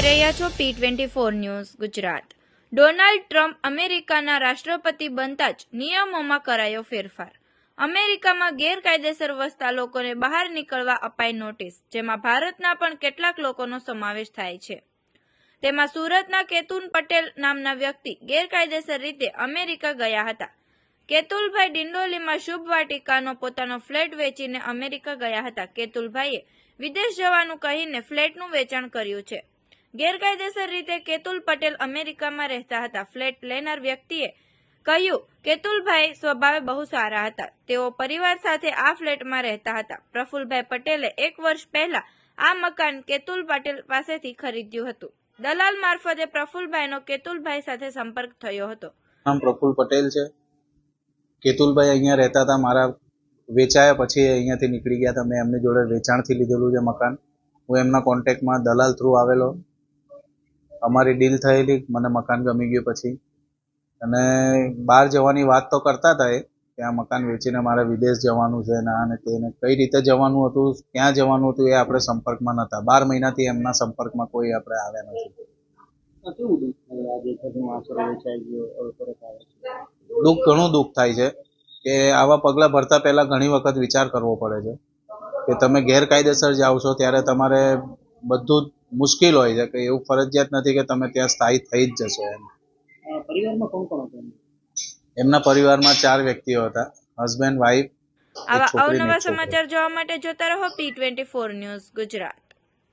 રહ્યા છો P twenty four news Gujarat. Donald Trump અમેરિકાના રાષ્ટ્રપતિ બનતા જ નિયમોમાં કરાયો ફેરફાર. અમેરિકામાં ગેરકાયદેસર વસતા લોકોને બહાર નીકળવા અપાઈ નોટિસ, જેમાં ભારતના પણ કેટલાક લોકોનો સમાવેશ થાય છે. તેમાં સુરતના કેતુન પટેલ નામના વ્યક્તિ ગેરકાયદેસર રીતે અમેરિકા ગયા હતા. કેતુલભાઈ ડિંડોલીમાં શુભ વાટિકાનો પોતાનો ફ્લેટ વેચીને અમેરિકા ગયા હતા. કેતુલભાઈએ વિદેશ જવાનું કહીને ફ્લેટનું વેચાણ કર્યું છે. ગેરકાયદેસર રીતે કેતુલ પટેલ અમેરિકામાં રહેતા હતા. ફ્લેટ લેનાર વ્યક્તિએ કહ્યું કેતુલભાઈ સ્વભાવે બહુ સારા હતા. તેઓ પરિવાર સાથે આ ફ્લેટમાં રહેતા હતા. પ્રફુલભાઈ પટેલે એક વર્ષ પહેલા આ મકાન કેતુલ પટેલ પાસેથી ખરીદ્યું હતું. દલાલ મારફતે પ્રફુલભાઈનો કેતુલભાઈ સાથે સંપર્ક થયો હતો. નામ પ્રફુલ પટેલ છે. કેતુલભાઈ અહીંયા રહેતા હતા. મારા વેચાયા પછી અહીંયાથી નીકળી ગયા હતા. મેં એમની જોડે વેચાણથી લીધેલું છે મકાન. હું એમના કોન્ટેક્ટમાં દલાલ થ્રુ આવેલો. અમારી ડીલ થયેલી મને મકાન ગમી ગયું પછી. અને બહાર જવાની વાત તો કરતા હતા એ કે આ મકાન વેચીને મારે વિદેશ જવાનું છે ને અને તેને કઈ રીતે જવાનું હતું ક્યાં જવાનું હતું એ આપણે સંપર્કમાં નહોતા બાર મહિનાથી એમના સંપર્કમાં કોઈ આપણે આવ્યા નથી. દુઃખ ઘણું દુઃખ થાય છે કે આવા પગલાં ભરતા પહેલાં ઘણી વખત વિચાર કરવો પડે છે કે તમે ગેરકાયદેસર જાઓ છો ત્યારે તમારે બધું જ મુશ્કેલ હોય છે કે એવું ફરજિયાત નથી કે તમે ત્યાં સ્થાયી થઈ જ જશો એમ. પરિવારમાં કોણ કોણ હતું એમના પરિવારમાં ચાર વ્યક્તિઓ હતા. હસબન્ડ વાઈફ આવા અવનવા સમાચાર જોવા માટે જોતા રહો P twenty four news Gujarat.